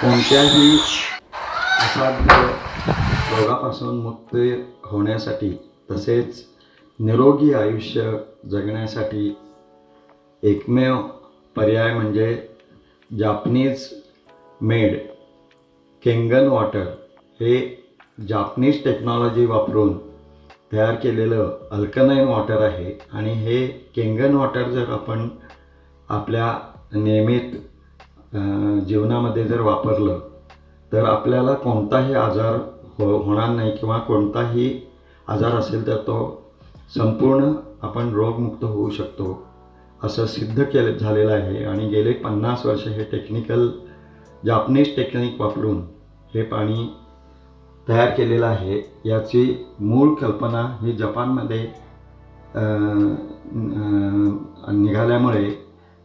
कोणत्याही असाध्य रोगापासून मुक्त होण्यासाठी तसेच निरोगी आयुष्य जगण्यासाठी एकमेव पर्याय म्हणजे जापनीज मेड केंगन वॉटर हे जापनीज टेक्नॉलॉजी वापरून तयार केलेलं अल्कनाईन वॉटर आहे. आणि हे केंगन वॉटर जर आपण आपल्या नियमित जीवनामध्ये जर वापरलं तर आपल्याला कोणताही आजार हो होणार नाही किंवा कोणताही आजार असेल तर तो संपूर्ण आपण रोगमुक्त होऊ शकतो असं सिद्ध केलं झालेलं आहे. आणि गेले पन्नास वर्ष हे टेक्निकल जापनीज टेक्निक वापरून हे पाणी तयार केलेलं आहे. याची मूळ कल्पना ही जपानमध्ये निघाल्यामुळे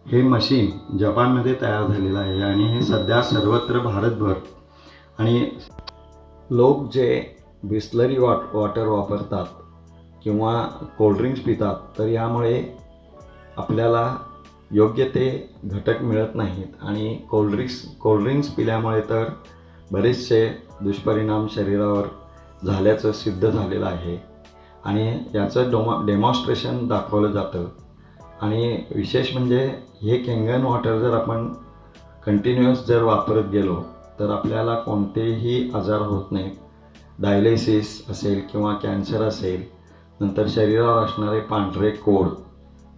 हे मशीन जपानमध्ये तयार झालेलं आहे आणि हे सध्या सर्वत्र भारतभर आणि लोक जे बिस्लरी वॉट वॉटर वापरतात किंवा कोल्ड्रिंक्स पितात तर यामुळे आपल्याला योग्य ते घटक मिळत नाहीत. आणि कोल्ड्रिंक्स कोल्ड्रिंक्स पिल्यामुळे तर बरेचसे दुष्परिणाम शरीरावर झाल्याचं सिद्ध झालेलं आहे. आणि याचं डोमा डेमॉन्स्ट्रेशन दाखवलं जातं. आणि विशेष म्हणजे हे केंगन वॉटर जर आपण कंटिन्युअस जर वापरत गेलो तर आपल्याला कोणतेही आजार होत नाहीत. डायलिसिस असेल किंवा कॅन्सर असेल नंतर शरीरावर असणारे पांढरे कोड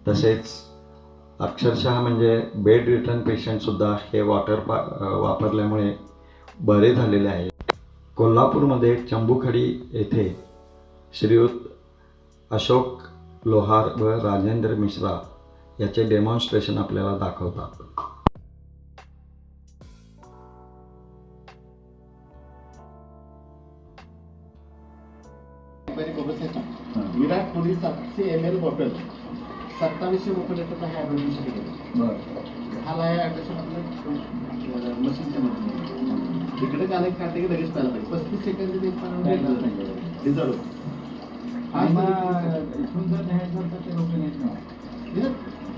तसेच अक्षरशः म्हणजे बेड रिटर्न पेशंटसुद्धा हे वॉटर पा वापरल्यामुळे बरे झालेले आहे कोल्हापूरमध्ये चंबुखडी येथे श्रीयुत अशोक लोहार व राजेंद्र मिश्रा याचे डेमॉन्स्ट्रेशन आपल्याला दाखवतात. विराट कोहली सातशे एम एल बॉटल सत्तावीसशे रुपये लिटरचा हा ॲडमिशन केलं हा आहे ॲडमिशन आपलं मशीनच्या मध्ये इकडे काले काढले की लगेच प्यायला पाहिजे पस्तीस सेकंद ते रिझल्ट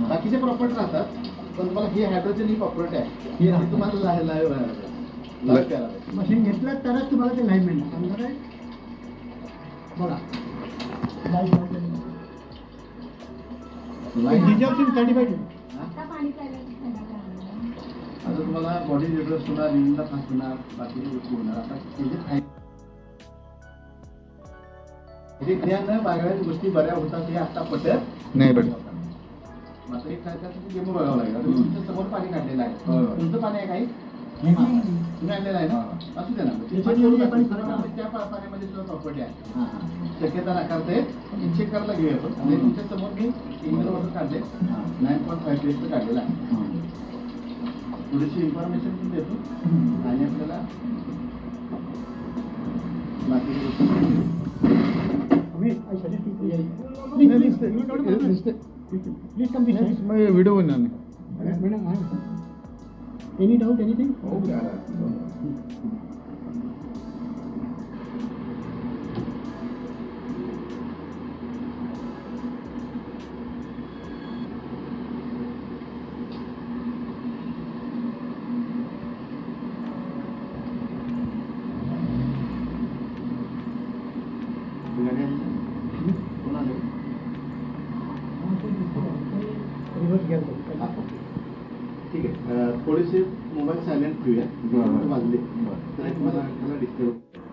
बाकीचे प्रॉपर्टी राहतात पण मला ही हायड्रोजन ही प्रॉपर्टी आहे. ही राहते. तुम्हाला लाईव्ह लाईव्ह लाईव्ह प्यायला पाहिजे मशीन घेतलं तरच तुम्हाला ते लाईन मिळणार. समजा काय बघा. आता तुम्हाला बॉडी होणार फास्ट होणार बाकीच्या गोष्टी होणार. आता त्याचे फायदे हे ज्ञान गोष्टी बऱ्या होतात हे आता पटत नाही बरं मात्र एक गेम बघावं लागेल आता तुमच्यासमोर पाणी काढलेलं आहे. तुमचं पाणी आहे काही? तुम्ही आणलेलं आहे ना? असू दे ना. त्या पाण्यामध्ये सुद्धा प्रॉपर्टी आहे. शक्यता नाकारते. चेक करायला घेऊया आपण आणि तुमच्यासमोर मी वॉटर काढले. नाईन पॉईंट फाईव्ह काढलेला आहे. थोडीशी इन्फॉर्मेशन पण देतो. आणि आपल्याला बाकी गोष्टी प्लीज कम दिस व्हिडिओ बनणार नाही madam any doubt anything reverse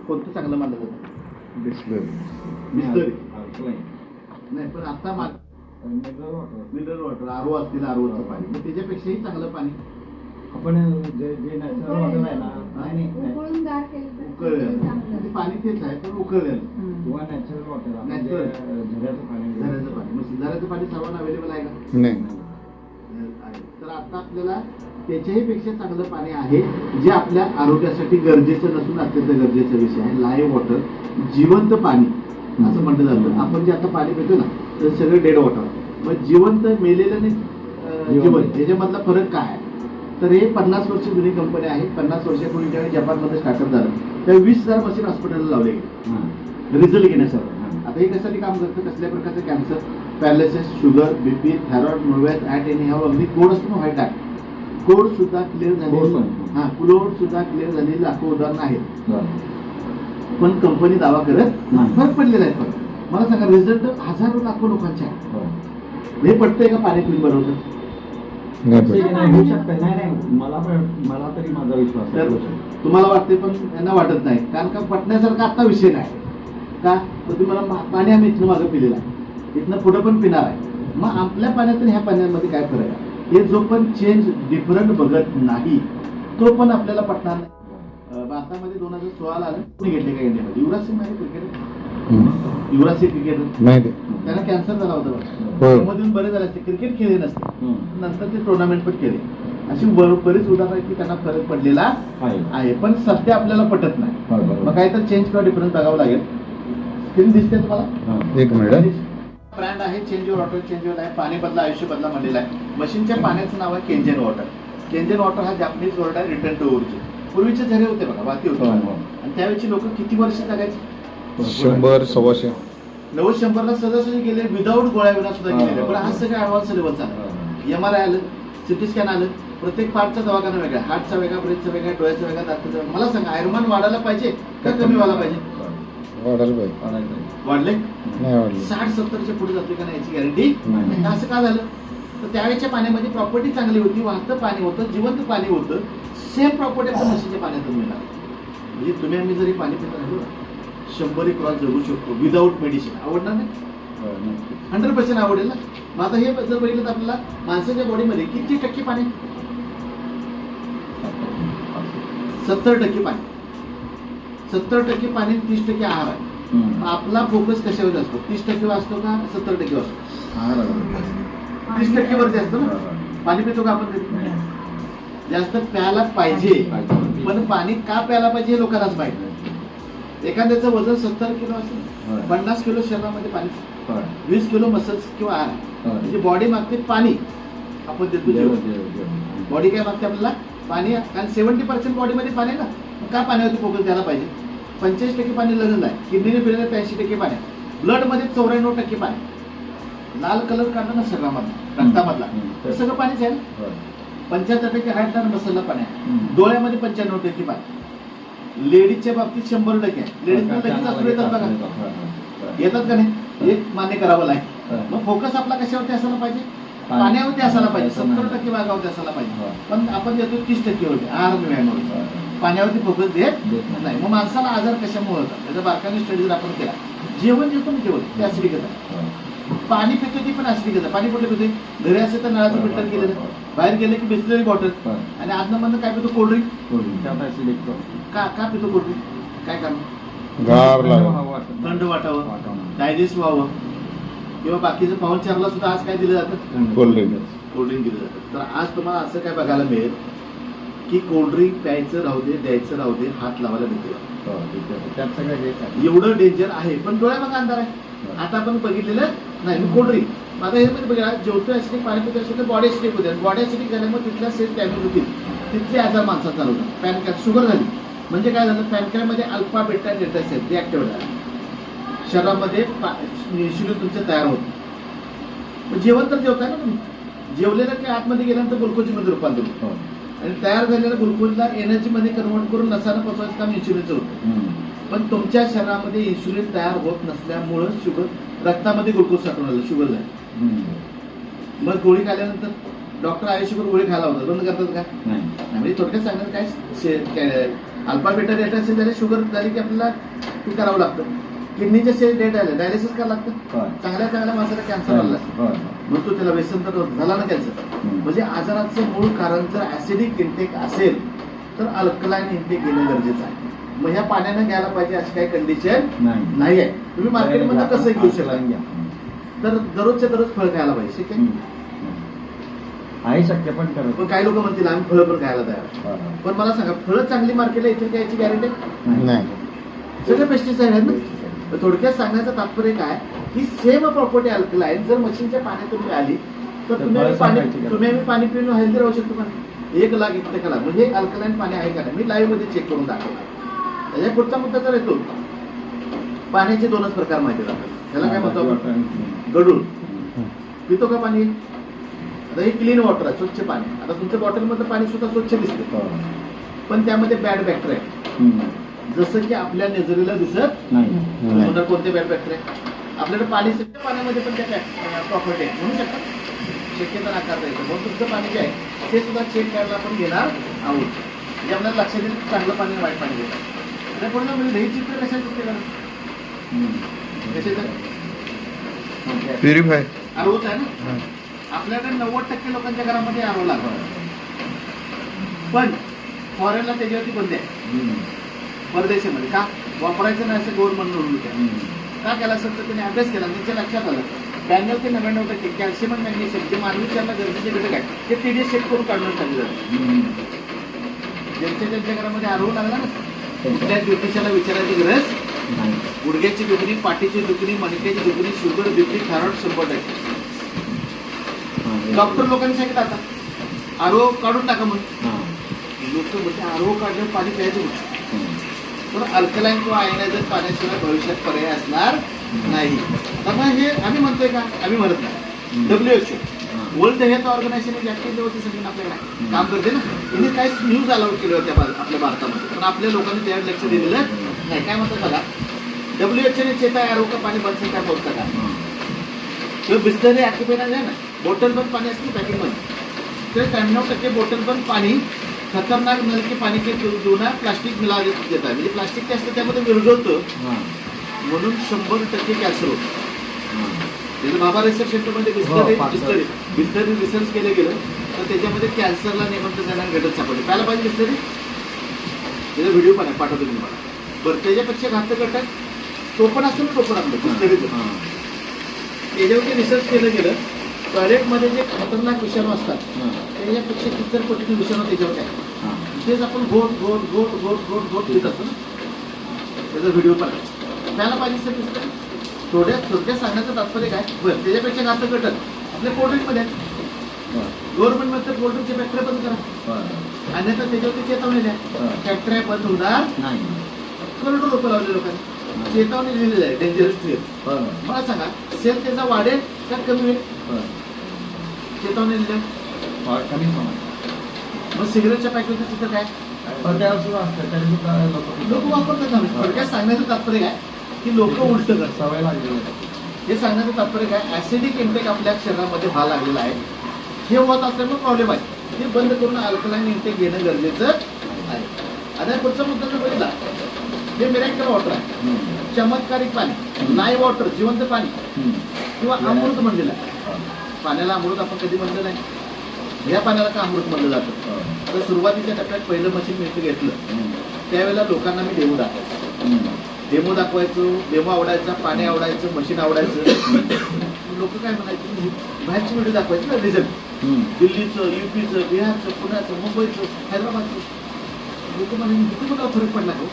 कोणतं चांगलं मानलं जातं? बिस्लरी नाही पण आता मा मिनरल वॉटर आरो असतील आरोचं पाणी. मग त्याच्यापेक्षाही चांगलं पाणी. आपण जे जे नॅचरल वॉटर आहे ना नाही, नाही. उकळून गार केलं तर उकळलेलं चांगलं. ते पाणी तेच आहे पण उकळलेलं. किंवा नॅचरल वॉटर Natural. झऱ्याचं पाणी झऱ्याचं पाणी. मग झऱ्याचं पाणी सर्वांना अवेलेबल आहे का? नाही. तर आता आपल्याला त्याच्याही पेक्षा चांगलं पाणी आहे जे आपल्या आरोग्यासाठी गरजेचं नसून अत्यंत गरजेचा विषय आहे. लाईव्ह वॉटर जिवंत पाणी असं म्हटलं जातं. आपण जे आता पाणी पितो ना तर सगळं डेड वॉटर मग जिवंत मेलेलं आणि अं, जिवंत. याच्यामधला फरक काय आहे? तर हे पन्नास वर्ष जुनी कंपनी आहे. पन्नास वर्षापूर्वी ज्यावेळी जपानमध्ये स्टार्टअप झालं. त्यावेळी वीस हजार मशीन हॉस्पिटलला लावले गेले. रिझल्ट घेण्यासाठी. आता हे कशासाठी काम करतं? कसल्या प्रकारचं cancer paralysis sugar BP thyroid मुळव्यात ॲट एनी ह्या अगदी कोड असतो व्हाईट ॲट कोड सुद्धा क्लिअर झाले. हा कोड सुद्धा क्लिअर झालेली लाखो उदाहरणं आहेत. पण कंपनी दावा करत नाही. फरक पडलेला आहे फरक मला सांगा रिझल्ट हजारो लाखो लोकांचे आहे बरं. हे पटतंय का पाणी पिऊन बरोबर तसं की नाही होऊ शकतं. नाही नाही मला पण मला तरी माझा विश्वास. तुम्हाला वाटते पण त्यांना वाटत नाही. कारण का पटण्यासारखा आता विषय नाही. का? तर तुम्हाला पाणी आम्ही इथनं मागं पिलेलं आहे. इथनं पुढं पण पिणार आहे. मग आपल्या पाण्यात आणि ह्या पाण्यामध्ये काय फरक आहे? हे जो पण चेंज डिफरंट बघत नाही तो पण आपल्याला पटणार नाही. भारतामध्ये दोन हजार सोळाला आलं कोणी घेतले का इंडियामध्ये? युवराज सिंग माहिती क्रिकेटर? युवराज सिंग क्रिकेटर? माहिती त्यांना कॅन्सर झाला होता होय. त्यामधून बरे झाले असते. क्रिकेट खेळले नसते. नंतर ते टुर्नामेंट पण केले. अशी बर- बरीच उदाहरणं की त्यांना फरक पडलेला आहे. पण सध्या आपल्याला पटत नाही. बरोबर. मग काही तर चेंज किंवा डिफरन्स बघावं लागेल. स्क्रीन दिसते तुम्हाला? हां. एक मिनिट ब्रँड आहे change your auto change your आहे पाणी बदला आयुष्य बदला म्हणलेलं आहे. मशीनच्या पाण्याचं नाव आहे केंजन वॉटर केंजन वॉटर हा जापनीज वर्ड आहे रिटर्न टू ओरिजिन पूर्वीचे झरे होते बघा वाती होते. होय, होय. आणि त्यावेळची लोक किती वर्ष जगायची? शंभर सव्वाशे. नव्वद शंभरला सहजासहजी गेले विदाऊट गोळ्या विना सुद्धा हा, गेलेले. हा, पण हा. आज सगळं ऍडव्हान्स लेवल हा, चाललं एम आर आय आलं सिटी स्कॅन आलं प्रत्येक पार्टचा दवाखाना वेगळा हार्टचा वेगळा ब्रेनचा वेगळा डोळ्याचा वेगळा दाताचा वेगळा. मला सांगा आयुर्मान वाढायला पाहिजे का कमी व्हायला पाहिजे? वाढायला पाहिजे. वाढले? नाही वाढले. साठ सत्तरच्या पुढे जाते का नाही याची गॅरंटी नाही. असं का झालं? तर त्यावेळेच्या पाण्यामध्ये प्रॉपर्टी चांगली होती वाहतं पाणी होतं जिवंत पाणी होतं. सेम प्रॉपर्टी आपल्या म्हशीच्या पाण्यातून मिळणार. म्हणजे तुम्ही आम्ही जरी पाणी पित राहिलो शंभर एक क्रॉस जगू शकतो विदाऊट मेडिसिन आवडणार नाही. हंड्रेड पर्सेंट आवडेल ना? मग आता हे जर बघितलं तर आपल्याला माणसाच्या बॉडीमध्ये किती टक्के पाणी? सत्तर टक्के पाणी. सत्तर टक्के पाणी तीस टक्के आहार आहे. आपला फोकस कशावर असतो? तीस टक्के वाचतो का सत्तर टक्के आवडतो. तीस टक्के वरती असतो ना? पाणी पितो का आपण? जास्त प्यायला पाहिजे. पण पाणी का प्यायला पाहिजे हे लोकांनाच माहिती एखाद्याचं वजन सत्तर किलो असेल. पन्नास किलो शरीरामध्ये पाणी. वीस किलो मसल्स किंवा आहार. होय. म्हणजे बॉडी मागते पाणी. आपण देतो. बॉडी काय मागते आपल्याला? पाणी कारण सेव्हन्टी पर्सेंट बॉडीमध्ये पाणी ना. का पाण्यावरती फोकस द्यायला पाहिजे? पंचेचाळीस टक्के पाणी लगेच आहे किडनीने पिण्याला त्र्याऐंशी टक्के पाणी. ब्लडमध्ये चौऱ्याण्णव टक्के पाणी. लाल कलर काढला ना शरीरामधला रक्तामधला. हम्म. ते सगळं पाणीच आहे ना? होय. पंच्याहत्तर टक्के हार्टला आणि मसलला पाणी आहे. डोळ्यामध्ये पंच्याण्णव टक्के पाणी. लेडीजच्या बाबतीत शंभर टक्के आहे. लेडीज लगेच असू येतात बघा. का नाही? एक मान्य करावं लागेल. मग फोकस आपला कशावरती असायला पाहिजे? पाणी- पाण्यावरती असायला पाहिजे. सत्तर. टक्के भागावरती असायला पाहिजे. पण आपण देतो तीस टक्के होते आहार व्यायामावरती. पाण्यावरती फोकस देत देत नाही. नाही. मग माणसाला आजार कशामुळे होतात? त्याचा बारकाने स्टडी जर आपण केला जेवण जेवतो ना जेवण ते ऍसिडिकच आहे होय. पाणी पितो ती पण ऍसिडिकच आहे पाणी कुठे पितोय? घरी असेल तर नळाचं फिल्टर केलेलं. होय. बाहेर गेले की बिस्लरी बॉटल. होय. आणि आतनं मधनं काय पितो? कोल्ड्रिंक. का का पितो कोल्ड्रिंक? काय कारण. थंड वाटावं. वाटावं. डायजेस्ट व्हावं. किंवा बाकीचं पाहुणचारला सुद्धा आज काय दिलं जातं? कोल्ड्रिंक. कोल्ड्रिंक दिलं जातं. तर आज तुम्हाला असं काय बघायला मिळेल की कोल्ड्रिंक प्यायचं राहू दे द्यायचं राहू दे हात लावायला भेटेल होय, त्यात- सगळं आहे. एवढं डेंजर आहे पण डोळ्यामध्ये अंधार आहे. आता आपण बघितलेलं नाही मी कोल्ड्रिंक आता हे मध्ये बघा जेवतो ऍसिडिक पाणी पितो असेल तर बॉडी ऍसिडिक होते. बॉडी ऍसिडिक झाल्यामुळे तिथल्या सेल डॅमेज होतील तिथले आजार माणसात चालू होतात पॅनकॅट शुगर झाली. म्हणजे काय झालं? पॅनकॅटमध्ये अल्फा बेटा डेटा सेल ते ऍक्टिव्ह झाला शरीरामध्ये इन्शुलिन तुमचं तयार होतं. मग जेवण तर जेवताय ना तुम्ही. जेवलेलं की आतमध्ये गेल्यानंतर ग्लुकोजमध्ये रूपांतर होतं. आणि तयार झालेल्या ग्लुकोजला एनर्जीमध्ये कन्वर्ट करून नसानं पचवायचं काम इन्शुलिनचं होतं. पण तुमच्या शरीरामध्ये इन्शुलिन तयार होत नसल्यामुळं शुगर रक्तामध्ये ग्लुकोज साठवून आलं शुगर झाली. मग गोळी खाल्ल्यानंतर डॉक्टर आयुष्यभर गोळी खायला होतं बंद करतात का नाही. म्हणजे थोडक्यात सांगणार काय अल्फा बेटा डेटा सेल झाले शुगर झाली की आपल्याला ते करावं लागतं किडनीचे सेल डेट आले डायलिसिस करावं लागतं. चांगल्या चांगल्या माणसाला कॅन्सर आला. मग तो त्याला व्यसन तर झाला ना कॅन्सर. म्हणजे आजाराचं मूळ कारण जर ऍसिडिक इंटेक असेल तर अल्कलाईन इंटेक घेणं गरजेचं आहे. मग ह्या पाण्यानं घ्यायला पाहिजे अशी काही कंडिशन नाही. आहे. तुम्ही मार्केटमध्ये कसं घेऊ शकता. तर दररोजच्या दररोज फळ खायला पाहिजे ठीक आहे. आहे शक्य पण करत पण काही लोक म्हणतील आम्ही फळं पण खायला तयार. पण मला सांगा फळं चांगली मार्केटला येतील का याची गॅरंटी नाही. सगळे पेस्टिसाइड आहेत ना? तर थोडक्यात सांगण्याचं तात्पर्य काय? की सेम प्रॉपर्टी अल्कलाईन जर मशीनच्या पाण्यातून मिळाली तर तर तुम्ही पाणी तुम्ही पाणी पिऊन हेल्दी राहू शकतो नाही? एक लाख लाख म्हणजे अल्कलाईन पाणी आहे का नाही? मी लाईव्हमध्ये चेक करून दाखवतो. त्याच्या पुढचा मुद्दा तर येतो पाण्याचे दोनच प्रकार माहिती आपल्याला त्याला काय म्हणतो आपण? गडूळ पितो का पाणी? आता हे क्लीन वॉटर आहे स्वच्छ पाणी. आता तुमच्या बॉटलमधलं पाणी सुद्धा स्वच्छ दिसतं. हो. पण त्यामध्ये बॅड बॅक्टेरिया. जसं की आपल्या नजरेला दिसत नाही. कोणते बॅड बॅक्टेरिया आपल्याकडे पाणी सगळं पाण्यामध्ये पण त्या प्रॉपर्टी आहे म्हणू शकता शक्यता नाकारता येतं म्हणून तुमचं पाणी जे आहे ते सुद्धा चेक करायला आपण घेणार आहोत. म्हणजे आपल्याला लक्षात येईल की चांगलं पाणी वाईट पाणी घेतात. आणि पुन्हा म्हणजे हे चित्र कशा चित्र करा हम्म. कशाचं प्युरिफाय आरोच आहे ना? आपल्याकडे नव्वद टक्के लोकांच्या घरामध्ये आरो लागतो पण फॉरेनला त्याच्यावरती बंदी आहे. परदेशामध्ये का? वापरायचं नाही असं गव्हर्नमेंट हम्म. का केला असेल तर त्यांनी अभ्यास केला त्यांच्या लक्षात आलं. ब्याण्णव ते नव्याण्णव टक्के कॅल्शियम आणि मॅग्नेशियम जे मानवी शरीराला गरजेचे घटक आहेत ते टीडीएस चेक करून काढून जातात हम्म. ज्यांच्या त्यांच्या घरामध्ये आरोह लागला ना कुठल्या ज्योतिषाला विचारायची गरज. गुडघ्याची दुखणी पाठीची दुखणी मणक्याची दुखणी शुगर बीपी थायरॉइड शंभर टक्के. हा, हे- डॉक्टर लोकांनी सांगितलं आता. आरोह काढून टाका म्हणून. हा. लोक म्हणजे आरोह काढलं पाणी प्यायचं म्हणून अल्कलाईन किंवा आयनायझर पाण्याशिवाय भविष्यात पर्याय असणार नाही. मग हे आम्ही म्हणतोय का? आम्ही म्हणत नाही. डब्ल्यू एच हा. वर्ल्ड हेल्थ ऑर्गनायझेशन ऍक्टिव्ह लेवलची संघटना आपल्याकडे काम करते ना. त्यांनी काही न्यूज अलाउड केलं होत्या आपल्या भारतामध्ये. पण आपल्या लोकांनी त्यावर लक्ष दिलेलं नाही. काय म्हणतात बघा डब्ल्यू एच ने चेता आरोग्य पाणी बंद काय बोलतं का. किंवा बिस्लरी ॲक्युपेन आहे ना बॉटल बंद पाणी असते पॅकिंगमध्ये ते त्र्याण्णव टक्के बॉटल बंद पाणी खतरनाक नल के पाणी के जुना प्लास्टिक मिला देत आहे म्हणजे प्लास्टिक ते असतं त्यामध्ये विरघळतं. हा. म्हणून शंभर टक्के कॅन्सर होतं. हा. त्याचं बाबा रिसर्च सेंटरमध्ये बिस्लरी हो, पाच- बिस्लरी बिस्लरी रिसर्च केलं गेलं. तर त्याच्यामध्ये कॅन्सरला निमंत्रण देणारे घटक सापडले. पाहायला पाहिजे बिस्लरी त्याचा व्हिडिओ पण आहे पाठवतो मी मला बरं त्याच्यापेक्षा घातक घटक तो पण असतो ना तो पण आपलं बिस्लरीचं हा. त्याच्यावरती रिसर्च केलं गेलं. टॉयलेटमध्ये जे खतरनाक विषाणू असतात. त्याच्यापेक्षा किती पटीने विषाणू त्याच्यावर हा. तेच आपण गोट गोट गोट गोट गोट गोट लिहित असतो ना. त्याचा व्हिडिओ पण त्याला पाहिजे सर दिसतं. थोड्या थोडक्यात सांगण्याचं तात्पर्य काय? बरं त्याच्यापेक्षा घातक घटक आपल्या कोल्ड्रिंकमध्ये आहेत हा. गव्हर्नमेंटमध्ये कोल्ड्रिंकचे फॅक्टरी बंद करा. हा. अन्यथा त्याच्यावरती चेतावणी द्या. फॅक्टऱ्या बंद होणार नाही. करोडो लोक लावले लोकांनी. चेतावणी लिहिलेली आहे. डेंजरस हा. मला सांगा सेल त्याचा वाढेल का कमी होईल? हा. चेतावणी लिहिल्या हा, कमी प्रमाणात. मग सिगरेटच्या पॅकेटचं तिथं काय? पण त्यावर सुद्धा असतं तरी लोक लोक वापरतात ना. थोडक्यात सांगण्याचं तात्पर्य काय? की लोक उलट करतात. सवय लागली हे सांगण्याचं तात्पर्य काय? ऍसिडिक इंटेक आपल्या शरीरामध्ये व्हायला लागलेला आहे. हे होत असल्यामुळे प्रॉब्लेम आहे. हे बंद करून अल्कलाईन इंटेक घेणं गरजेचं आहे. आता पुढचा मुद्दा जर बघितला. हे मिरॅक्टल वॉटर आहे. चमत्कारिक पाणी. लाईव्ह वॉटर जिवंत पाणी. किंवा अमृत म्हणलेलं आहे पाण्याला अमृत आपण कधी म्हणलं नाही या पाण्याला का अमृत म्हणलं जातं. तर सुरुवातीच्या टप्प्यात पहिलं मशीन मी घेतलं. त्यावेळेला लोकांना मी डेमो दाखवायचो. डेमो दाखवायचो डेमो आवडायचा पाणी आवडायचं मशीन आवडायचं लोक काय म्हणायचे "हे बाहेरची व्हिडिओ दाखवायची ना रिझल्ट. दिल्लीचं युपीचं बिहारचं पुण्याचं मुंबईचं हैदराबादचं लोक म्हणे किती मोठा फरक पडला हो.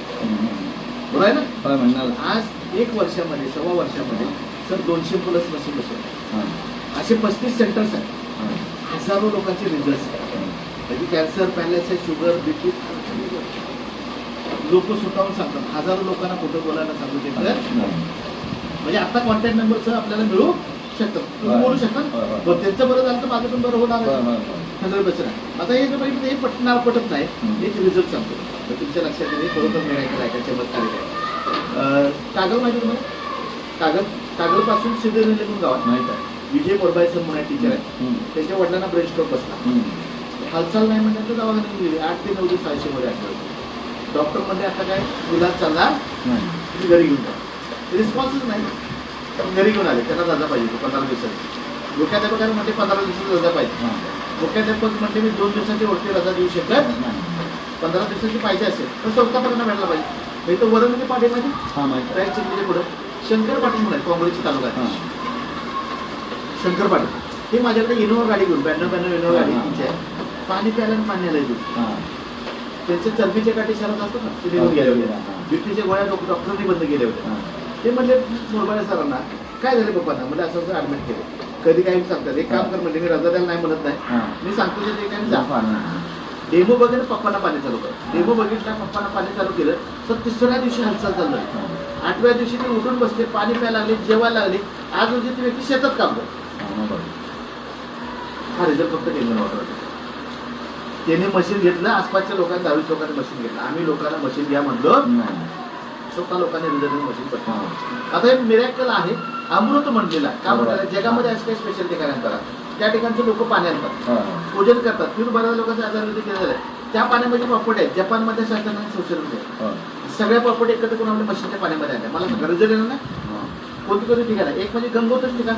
बरोबर आहे ना म्हणणार आज एक वर्षामध्ये सव्वा वर्षामध्ये सर दोनशे प्लस मशीन बसवले. असे पस्तीस सेंटर्स आहेत. हजारो लोकांचे रिझल्ट आहेत. म्हणजे कॅन्सर पॅरालिसिस शुगर बीपी लोक स्वतःहून सांगतात. हजारो लोकांना खोटं बोलायला सांगू ते. तर नाही. म्हणजे आता कॉन्टॅक्ट नंबर सर आपल्याला मिळू शकतात तुम्ही. बोलू शकता. बरं त्यांचं बरं झालं तर माझं पण बरं होणार आहे. हंड्रेड पर्सेंट आता हे जर बघितलं हे पटणार पटत नाही. एक रिझल्ट सांगतो. तर तुमच्या लक्षात येईल खरोखर मिळायचं आहे का चमत्कारिक आहे अं, कागल माहिती तुम्हाला? कागल कागलपासून सिद्धे गावात माहीत आहे. विजय मोरबाई सर म्हणून टीचर आहे. त्यांच्या वडिलांना ब्रेन स्ट्रोक बसला. हालचाल नाही म्हणजे तर दवाखान्यात गेली आठ ते नऊ दिवस आयशी मध्ये आठवलं डॉक्टर म्हणजे आता काय चालणार नाही. तुम्ही घरी घेऊन जा रिस्पॉन्सच नाही पण घरी घेऊन आले त्यांना रजा पाहिजे पंधरा दिवसाची मुख्याध्यापकाला म्हणते पंधरा दिवसाची रजा पाहिजे. मुख्याध्यापक म्हणते मी दोन दिवसाची वरती रजा देऊ शकत. पंधरा दिवसाची पाहिजे असेल तर स्वतःपर्यंत भेटला पाहिजे नाही तर वरण म्हणजे पाठी माहिती हा माहीत आहे. राईट चिखलीच्या पुढं शंकर पाटील म्हणून आहे काँग्रेसच्या हा. शंकर पाटील. ते माझ्याकडे इनोवा गाडी घेऊन ब्याण्णव ब्याण्णव इनोवा गाडी हा. त्यांची आहे. पाणी प्यायला आणि पाणी आलं दूध हा. त्यांचे चरबीचे काठी शरद असतात ना ते निघून गेले होते. हा. बीपीच्या गोळ्या डॉक- डॉक्टरांनी बंद केल्या होत्या. हा. ते म्हणले मोरबाळे सरांना काय झाले पप्पांना? म्हणजे असं असं ऍडमिट केलं. कधी काही सांगतात? एक काम कर म्हणजे मी रजा द्यायला नाही म्हणत नाही. हा. मी सांगतो ते काही जा. डेमो बघितलं पप्पांना पाणी चालू कर. डेमो बघितला पप्पांना पाणी चालू केलं तर तिसऱ्या दिवशी हालचाल चालू हा. आठव्या दिवशी ते उठून बसले पाणी प्यायला लागले जेवायला लागले. आज रोजी ती व्यक्ती शेतात काम करते. हा. हा रिझल्ट फक्त टेंगन वॉटर त्याने मशीन घेतलं आसपासच्या लोकांनी दहावीस लोकांनी मशीन घेतलं आम्ही लोकांना मशीन घ्या म्हणलो नाही. स्वतः लोकांनी रिझल्ट मशीन. आता एक मिरॅकल आहे अमृत म्हटलेला आहे. का म्हणतात जगामध्ये अशी काही स्पेशल ठिकाणी करा त्या ठिकाणचे लोक पाणी आणतात. पूजन करतात फिरून बऱ्याच लोकांचे आजार केले झाले त्या पाण्यामध्ये प्रॉपर्टी आहेत जपानमध्ये शासनाने केले हा. सगळ्या प्रॉपर्टी एकत्र करून आपल्या मशीनच्या पाण्यामध्ये आल्या मला रिझल्ट येणार ना हा. कोणती कोणती ठिकाण आहे एक म्हणजे गंगोतच ठिकाण.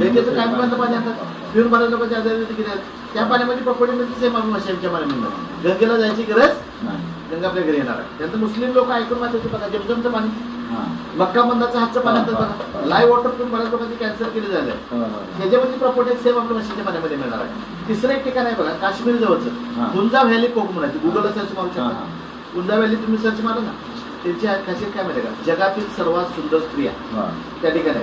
गंगेचं काय प्रकारचं पाणी आणतात. फिरून बऱ्याच लोकांचे आजार आहेत? त्या पाण्यामध्ये प्रॉपर्टीमध्ये सेम आपण मशीनच्या पाण्यामध्ये. गंगेला जायची गरज नाही. गंगा आपल्या घरी येणार आहे. त्यानंतर मुस्लिम लोक ऐकून ते बघा जमजमचं पाणी. मक्का बंदाचं हातचं पाणी बघा. लाईव्ह वॉटर पण बऱ्याच लोकांची कॅन्सर केले झाले. त्याच्यामध्ये प्रॉपर्टी सेम आपल्या मशीनच्या पाण्यामध्ये मिळणार आहे. तिसरं एक ठिकाण आहे बघा काश्मीर. जवळचं. गुंजा व्हॅली कोक म्हणायचं गुगलला सर्च मारू शकता. गुंजा व्हॅली तुम्ही सर्च मारा ना. त्यांची खासियत काय माहिती का? जगातील सर्वात सुंदर स्त्रिया. त्या ठिकाणी.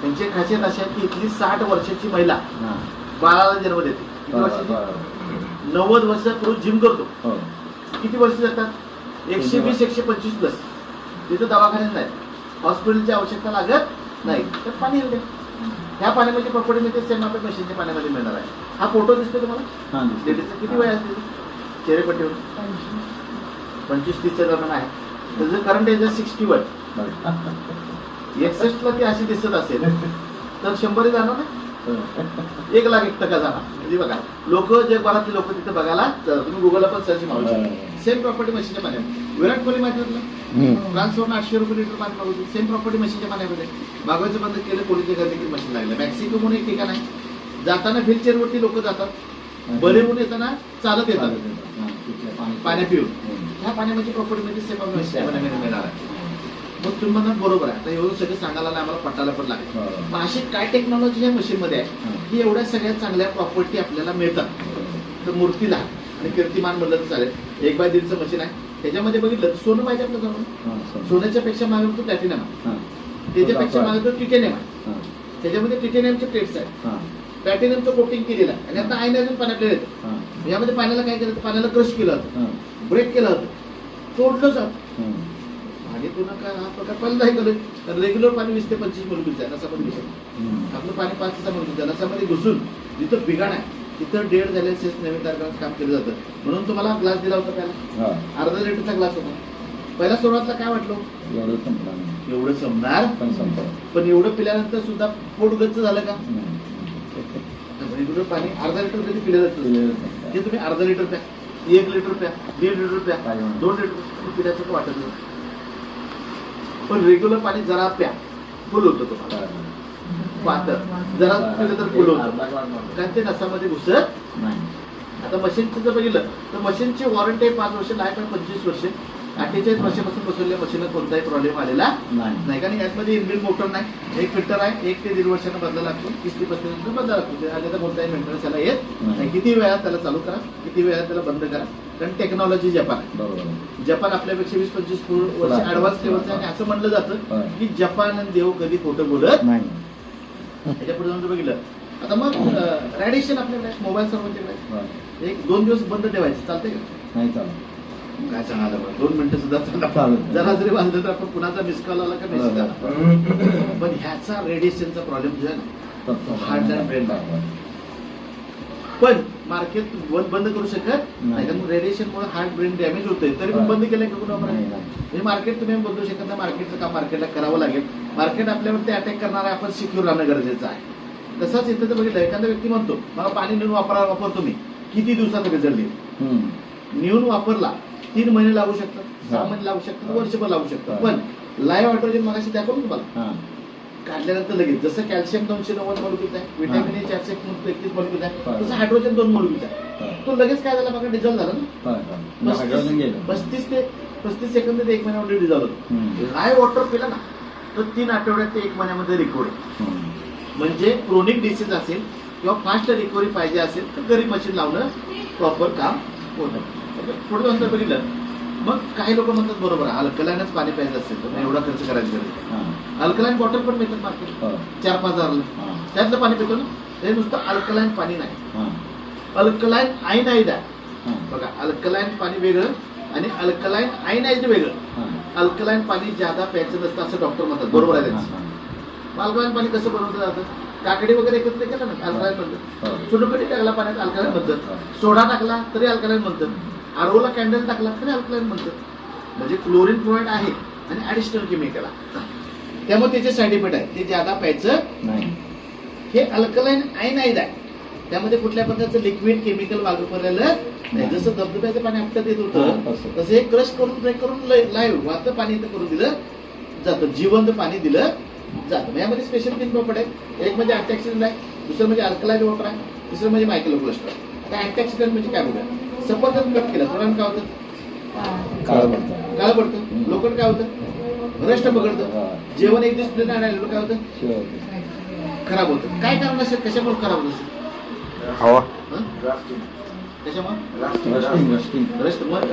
त्यांची खासियत अशी आहे की इथली साठ वर्षाची महिला. बाळाला जन्म देते. बरं, वर्षाची. नव्वद वर्षापूर्वी जिम करतो. हो. किती वर्ष जातात? एकशे वीस एकशे पंचवीस प्लस तिथं दवाखान्यात नाही. हॉस्पिटलची आवश्यकता लागत नाही. तर पाणी येते ह्या पाण्यामध्ये प्रॉपर्टीमध्ये सेम आपल्या मशीनच्या पाण्यामध्ये मिळणार आहे. हा फोटो दिसतो तुम्हाला. लेडीजचं किती वय असते चेहरेपट्टीवर पंचवीस तीसच्या दरम्यान आहे. त्याचं करंट एज सिक्स्टी वन बरं. एकसष्टला ती अशी दिसत असेल तर शंभर जाणार ना एक लाख एक टक्का जाणार. म्हणजे बघा लोक जगभरातले लोक तिथे बघायला जातात. तुम्ही गुगलला पण सर्च मारू शकता. सेम प्रॉपर्टी मशीनच्या पाण्यात विराट कोहली माहिती. ट्रान्सफॉर्म आठशे रुपये लिटर पाणी मागवतो. सेम प्रॉपर्टी मशीनच्या पाण्यामध्ये मागवायचं बंद केलं कोणीच्या घरी देखील मशीन लागलं. मॅक्सिको म्हणून एक ठिकाण आहे. जाताना व्हीलचेअरवरती लोक जातात. बरेहून येताना चालत येतात. पाण्या पिऊन. ह्या पाण्यामध्ये प्रॉपर्टीमध्ये पाण्यामध्ये मिळणार आहे. मग तुम्ही म्हणा बरोबर आहे. आता एवढं सगळं सांगायला आम्हाला पटायला पण लागेल. बरं. मग अशी काय टेक्नॉलॉजी या मशीनमध्ये आहे? हं. की एवढ्या सगळ्या चांगल्या प्रॉपर्टी आपल्याला मिळतात. तर मूर्तीला आणि कीर्तिमान म्हणलं तर चालेल. एक बाय दीडचं मशीन आहे. त्याच्यामध्ये बघितलं तर सोनं पाहिजे आपलं हा, समजा. सोन्याच्या पेक्षा मागे तो प्लॅटिनम आहे. हा, त्याच्यापेक्षा मागे तो टिटेनियम आहे. हा, त्याच्यामध्ये टिटेनियमचे प्लेट्स आहेत. हा, प्लॅटिनमचं कोटिंग केलेलं आहे. आणि आता आईने अजून येतं हा, यामध्ये पाण्याला काय केलं पाण्याला क्रश केलं होतं. हा, ब्रेक केलं होतं. तोडलं जात. आणि पुन्हा काय हा प्रकार पहिल्यांदा हे केलं तर रेग्युलर पाणी वीस ते पंचवीस मोलबीचं आहे नसा पण हम्म. आपलं पाणी पाच ते मोलबीचं आहे नसामध्ये घुसून जिथं बिघाड आहे तिथं डेड झालेले सेस नवीन करण्याचं काम केलं जातं. म्हणून तुम्हाला ग्लास दिला होता त्याला अर्धा लिटरचा ग्लास होता. पहिल्या सुरुवातीला काय वाटलं? एवढं नाही. संपणार? पण एवढं पिल्यानंतर सुद्धा पोट गच्च झालं का? नाही. रेग्युलर पाणी अर्धा लिटर कधी पिलं जातं. ते तुम्ही अर्धा लिटर प्या. एक लिटर प्या दीड लिटर प्या दोन लिटर पिण्याचं तर वाटत नाही. पण रेग्युलर पाणी जरा प्या. फुल होतं तुम्हाला पातळ. जरा पिलं तर फुल होतं. कारण ते नसामध्ये घुसत नाही. आता मशीनचं जर बघितलं तर मशीनची वॉरंटी पाच वर्ष नाही आहे पंचवीस वर्ष. अठ्ठेचाळीस वर्षापासून बसवलेल्या मशीनला कोणताही प्रॉब्लेम आलेला नाही. नाही. कारण यातमध्ये इनबिल्ड मोटर नाही. एक फिल्टर आहे. एक ते दीड वर्षानं बदला लागतो. तीस ते पस्तीस नंतर बदला लागतो. ते आले तर कोणताही मेंटेनन्स याला येत नाही. किती वेळात त्याला चालू करा किती वेळात त्याला बंद करा. कारण टेक्नॉलॉजी जपान. बरोबर जपान आपल्यापेक्षा वीस पंचवीस वर्ष. ऍडव्हान्स लेवलचं आणि असं म्हणलं जातं. की जपान आणि देव कधी खोटं बोलत नाही. त्याच्या पुढे जाऊन बघितलं. आता मग रॅडिएशन आपल्याकडे मोबाईल सर्वांच्याकडे. एक दोन दिवस बंद ठेवायचे. चालते का? नाही चालत. काय सांगायला दोन मिनिटं सुद्धा. जरा जरी वाजलं तर आपण कुणाचा मिस कॉल आला का बरं. पण ह्याचा रेडिएशनचा प्रॉब्लेम जो आहे ना Hard and brain. पण मार्केट बंद करू शकत नाही नाही. कारण रेडिएशनमुळे हार्ट ब्रेन डॅमेज होतोय तरी पण. बंद केलंय का कुणा नाही, नाही. हे मार्केट तुम्ही बदलू शकत नाही मार्केटचं काम मार्केटला करावं लागेल मार्केट आपल्यावरती अटॅक करणार आहे आपण सिक्युअर राहणं गरजेचं आहे तसंच इथं तर बघितलं एखादा व्यक्ती म्हणतो मला पाणी नेऊन वापरा वापरतो मी किती दिवसात रिझल्ट येईल. नेऊन वापरला तीन महिने लागू शकतात सहा. महिने लागू शकतात वर्षभर लागू शकतात. पण लाईव्ह हायड्रोजन मगाशी दाखवलं तुम्हाला. काढल्यानंतर लगेच जसं कॅल्शियम दोनशे नव्वद मोलकीचं आहे विटॅमिन ए चारशे एकतीस मोलकीचं आहे. तसं हायड्रोजन दोन मोलकीचं आहे. तो लगेच काय झाला बघा डिझॉल्व झाला ना. म्हणजे. पस्तीस ते पस्तीस सेकंद ते एक महिन्यामध्ये डिझॉल्व होतो. लाईव्ह वॉटर पिला ना तर तीन आठवड्यात ते एक महिन्यामध्ये रिकवर. म्हणजे क्रोनिक डिसीज असेल किंवा फास्ट रिकव्हरी पाहिजे असेल तर घरी मशीन लावणं प्रॉपर काम होतं पुढे नंतर बघितलं मग काही लोक म्हणतात बरोबर अल्कलाईनच पाणी प्यायचं असेल तर एवढा खर्च करायची गरज नाही. अल्कलाईन बॉटल पण मिळतात मार्केट. चार पाच हजारला हा. त्यातलं पाणी पितो ना ते नुसतं अल्कलाईन पाणी नाही. अल्कलाईन आयनाईड आहे. बघा अल्कलाईन पाणी वेगळं आणि अल्कलाईन आयनाईड वेगळं. अल्कलाईन पाणी ज्यादा प्यायचं नसतं असं डॉक्टर म्हणतात बरोबर आहे त्यांचं. अल्कलाईन पाणी कसं बनवलं जातं काकडी वगैरे एकत्र केलं ना अल्कलाईन म्हणतात. चुनखडी टाकला पाण्यात अल्कलाईन म्हणतात सोडा टाकला तरी अल्कलाईन म्हणतात आरोला कॅन्डल टाकला तरी अल्कलाईन म्हणतात. म्हणजे क्लोरीन फ्लोराईड आहे आणि ॲडिशनल केमिकल आहे. त्यामुळे त्याचे साईड इफेक्ट आहे. ते ज्यादा प्यायचं नाही. हे अल्कलाईन आयनाईड आहे. त्यामध्ये कुठल्या प्रकारचं लिक्विड केमिकल वापरलेलं नाही. जसं धबधब्याचं पाणी आपल्यात येत होतं तसं. हे क्रश करून ब्रेक करून लाईव्ह वाहतं पाणी इथं करून दिलं जातं. जिवंत पाणी दिलं जातं. यामध्ये स्पेशल तीन प्रॉपर्टी आहे एक म्हणजे अँटीऑक्सिडंट आहे दुसरं म्हणजे अल्कलाईन वॉटर आहे तिसरं म्हणजे मायक्रोक्लस्टर आता अँटीऑक्सिडंट म्हणजे काय बघूया सफरचंद कट केलं. थोडं काय होतं? काळं पडतं. लोखंड काय होतं? रस्ट पकडतं. जेवण एक दिवस प्लेन आणायला काय होतं? खराब होतं. काय कारण असेल? कशामुळे खराब होत? असेल हवा. हं? रस्ट मग.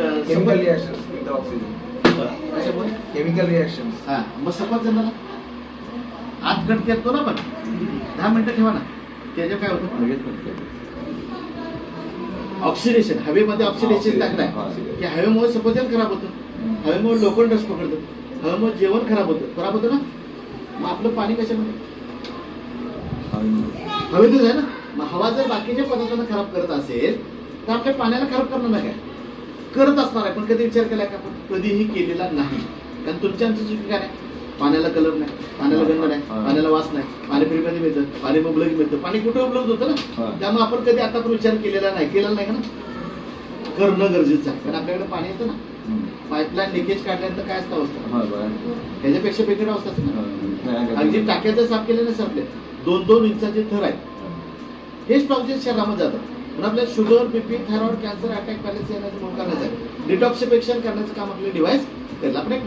हा. सफरचंदाला आत कट करतो ना आपण दहा मिनिटं ठेवा ना. त्याच्या काय होतं. ऑक्सिडेशन हवेमध्ये ऑक्सिडेशन टाकलाय. की हवेमुळे सफरचंद खराब होतं. हवेमुळे लोखंड रस पकडतं. हवेमुळे जेवण खराब होतं. खराब होतं ना? मग आपलं पाणी कशामध्ये? हवेतच आहे ना? मग हवा जर बाकीच्या पदार्थांना खराब करत असेल तर आपल्या पाण्याला खराब करणार नाही काय करत असणार आहे पण कधी विचार केला का आपण? कधीही केलेला नाही. कारण तुमच्या आमचं चुकी काय पाण्याला कलर नाही पाण्याला गंध नाही. पाण्याला वास नाही पाणी फ्रीमध्ये मिळतं पाणी मुबलक मिळतं पाणी कुठे उपलब्ध होतं ना. त्यामुळे आपण कधी आता विचार केलेला नाही केलेला नाही का ना करणं गरजेचं आहे कारण आपल्याकडे पाणी येतं ना. पाईपलाईन लिकेज काढल्यानंतर काय असतं अवस्था. त्याच्यापेक्षा बेकार अवस्था असते ना. अगदी टाक्याचं साफ केलं ना आपले दोन दोन इंचाचे थर आहेत हे स्टॉकचे शरीरामध्ये जातात पण आपल्याला sugar BP thyroid cancer attack palace येण्याचं मूळ कारणच आहे डिटॉक्सिफिकेशन करण्याचं काम आपले डिव्हाइस करेल आपण